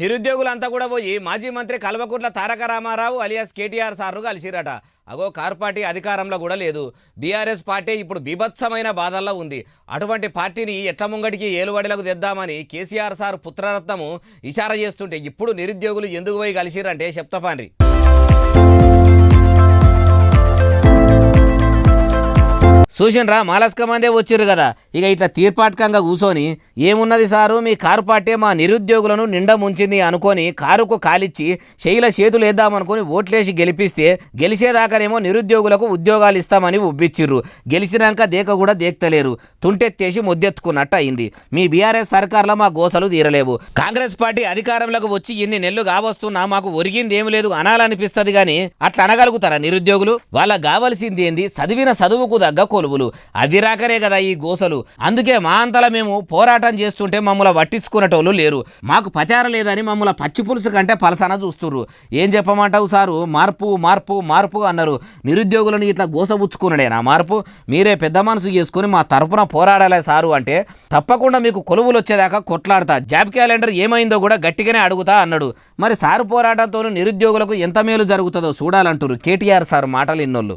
నిరుద్యోగులంతా కూడా పోయి మాజీ మంత్రి కల్వకుంట్ల తారక రామారావు అలియాస్ కేటీఆర్ సార్ను కలిసిరట. అగో కార్ పార్టీ అధికారంలో కూడా లేదు. బీఆర్ఎస్ పార్టీ ఇప్పుడు బీభత్సమైన బాధల్లో ఉంది. అటువంటి పార్టీని ఎట్ల ముంగటికి ఏలువడిలకు తెద్దామని కేసీఆర్ సార్ పుత్రరత్నము ఇషారా చేస్తుంటే ఇప్పుడు నిరుద్యోగులు ఎందుకు పోయి కలిసిరంటే చెప్తాపాన్రి చూసినరా మాలస్క మందే వచ్చిర్రు కదా. ఇక ఇట్లా తీర్పాటకంగా కూర్చొని ఏమున్నది సారు? మీ కారు పార్టీ మా నిరుద్యోగులను నిండా ముంచింది అనుకొని కారుకు కాలిచ్చి శైల చేతులు వేద్దామనుకొని ఓట్లేసి గెలిపిస్తే గెలిచేదాకానేమో నిరుద్యోగులకు ఉద్యోగాలు ఇస్తామని ఉబ్బిచ్చిర్రు. గెలిచినాక దేక కూడా దేక్తలేరు. తుంటెత్తేసి ముద్దెత్తుకున్నట్టు అయింది మీ బీఆర్ఎస్ సర్కార్లో మా గోసలు తీరలేవు. కాంగ్రెస్ పార్టీ అధికారంలోకి వచ్చి ఇన్ని నెలలు కావస్తున్నా మాకు ఒరిగింది ఏమి లేదు అనాలనిపిస్తుంది కానీ అట్లా అనగలుగుతారా నిరుద్యోగులు? వాళ్ళకి కావాల్సింది ఏంది చదివిన చదువుకు తగ్గ కొలువులు అవి రాకనే కదా ఈ గోసలు. అందుకే మా అంతల మేము పోరాటం చేస్తుంటే మమ్మల్ని పట్టించుకునేటోళ్ళు లేరు. మాకు పచార లేదని మమ్మల్ని పచ్చి పులుసు కంటే పలసన చూస్తుర్రు. ఏం చెప్పమంటావు సారు? మార్పు మార్పు మార్పు అన్నారు. నిరుద్యోగులను ఇట్లా గోసబుచ్చుకున్నాడేనా మార్పు? మీరే పెద్ద మనసు చేసుకుని మా తరపున పోరాడాలి సారు అంటే తప్పకుండా మీకు కొలువులు వచ్చేదాకా కొట్లాడతా. జాబ్ క్యాలెండర్ ఏమైందో కూడా గట్టిగానే అడుగుతా అన్నాడు. మరి సారు పోరాటంతో నిరుద్యోగులకు ఎంత మేలు జరుగుతుందో చూడాలంటారు కేటీఆర్ సార్ మాటలు ఇన్నోళ్ళు.